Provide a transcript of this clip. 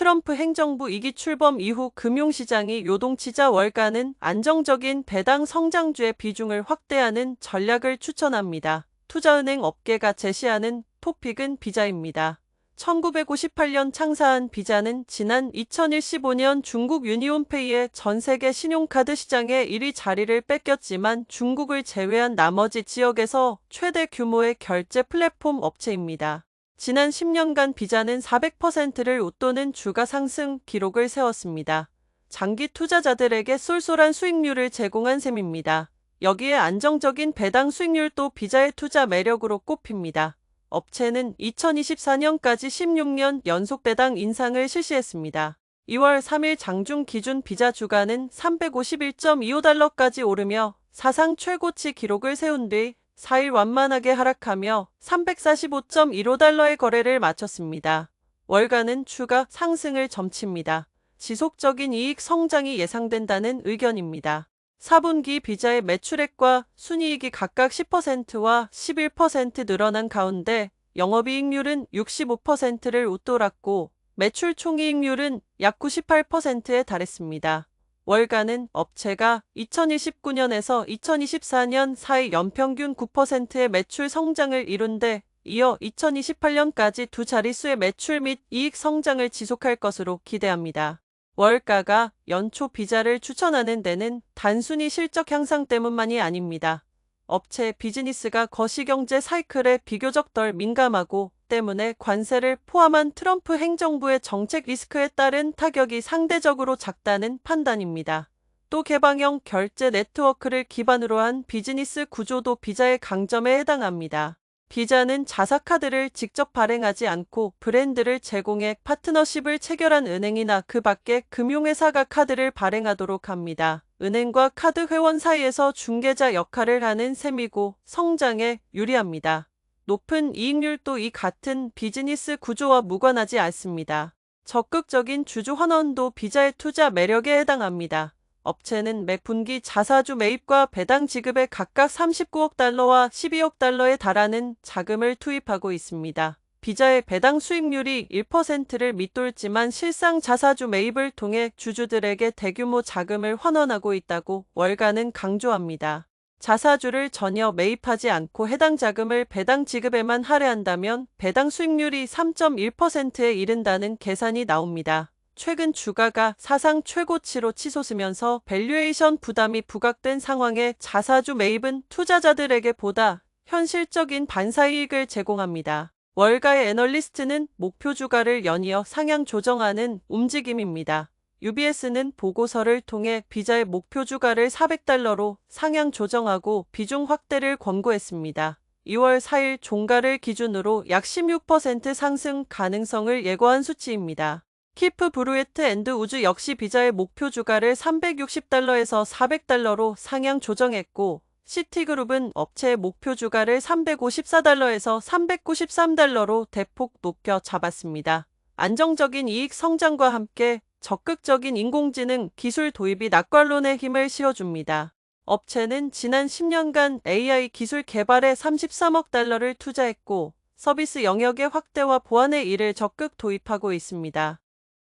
트럼프 행정부 2기 출범 이후 금융시장이 요동치자 월가는 안정적인 배당 성장주의 비중을 확대하는 전략을 추천합니다. 투자은행 업계가 제시하는 토픽은 비자입니다. 1958년 창사한 비자는 지난 2015년 중국 유니온페이의 전 세계 신용카드 시장의 1위 자리를 뺏겼지만 중국을 제외한 나머지 지역에서 최대 규모의 결제 플랫폼 업체입니다. 지난 10년간 비자는 400%를 웃도는 주가 상승 기록을 세웠습니다. 장기 투자자들에게 쏠쏠한 수익률을 제공한 셈입니다. 여기에 안정적인 배당 수익률도 비자의 투자 매력으로 꼽힙니다. 업체는 2024년까지 16년 연속 배당 인상을 실시했습니다. 2월 3일 장중 기준 비자 주가는 351.25달러까지 오르며 사상 최고치 기록을 세운 뒤 4일 완만하게 하락하며 345.15달러의 거래를 마쳤습니다. 월가는 추가 상승을 점칩니다. 지속적인 이익 성장이 예상된다는 의견입니다. 4분기 비자의 매출액과 순이익이 각각 10%와 11% 늘어난 가운데 영업이익률은 65%를 웃돌았고 매출 총이익률은 약 98%에 달했습니다. 월가는 업체가 2029년에서 2024년 사이 연평균 9%의 매출 성장을 이룬 데 이어 2028년까지 두 자릿수의 매출 및 이익 성장을 지속할 것으로 기대합니다. 월가가 연초 비자를 추천하는 데는 단순히 실적 향상 때문만이 아닙니다. 업체 비즈니스가 거시경제 사이클에 비교적 덜 민감하고 때문에 관세를 포함한 트럼프 행정부의 정책 리스크에 따른 타격이 상대적으로 작다는 판단입니다. 또 개방형 결제 네트워크를 기반으로 한 비즈니스 구조도 비자의 강점에 해당합니다. 비자는 자사카드를 직접 발행하지 않고 브랜드를 제공해 파트너십을 체결한 은행이나 그 밖의 금융회사가 카드를 발행하도록 합니다. 은행과 카드 회원 사이에서 중개자 역할을 하는 셈이고 성장에 유리합니다. 높은 이익률도 이 같은 비즈니스 구조와 무관하지 않습니다. 적극적인 주주 환원도 비자의 투자 매력에 해당합니다. 업체는 매 분기 자사주 매입과 배당 지급에 각각 39억 달러와 12억 달러에 달하는 자금을 투입하고 있습니다. 비자의 배당 수익률이 1%를 밑돌지만 실상 자사주 매입을 통해 주주들에게 대규모 자금을 환원하고 있다고 월가는 강조합니다. 자사주를 전혀 매입하지 않고 해당 자금을 배당 지급에만 할애한다면 배당 수익률이 3.1%에 이른다는 계산이 나옵니다. 최근 주가가 사상 최고치로 치솟으면서 밸류에이션 부담이 부각된 상황에 자사주 매입은 투자자들에게 보다 현실적인 반사이익을 제공합니다. 월가의 애널리스트는 목표 주가를 연이어 상향 조정하는 움직임입니다. UBS는 보고서를 통해 비자의 목표 주가를 400달러로 상향 조정하고 비중 확대를 권고했습니다. 2월 4일 종가를 기준으로 약 16% 상승 가능성을 예고한 수치입니다. 키프 브루에트 앤드 우즈 역시 비자의 목표 주가를 360달러에서 400달러로 상향 조정했고 시티그룹은 업체의 목표 주가를 354달러에서 393달러로 대폭 높여 잡았습니다. 안정적인 이익 성장과 함께 적극적인 인공지능 기술 도입이 낙관론의 힘을 실어줍니다. 업체는 지난 10년간 AI 기술 개발에 33억 달러를 투자했고 서비스 영역의 확대와 보완의 일을 적극 도입하고 있습니다.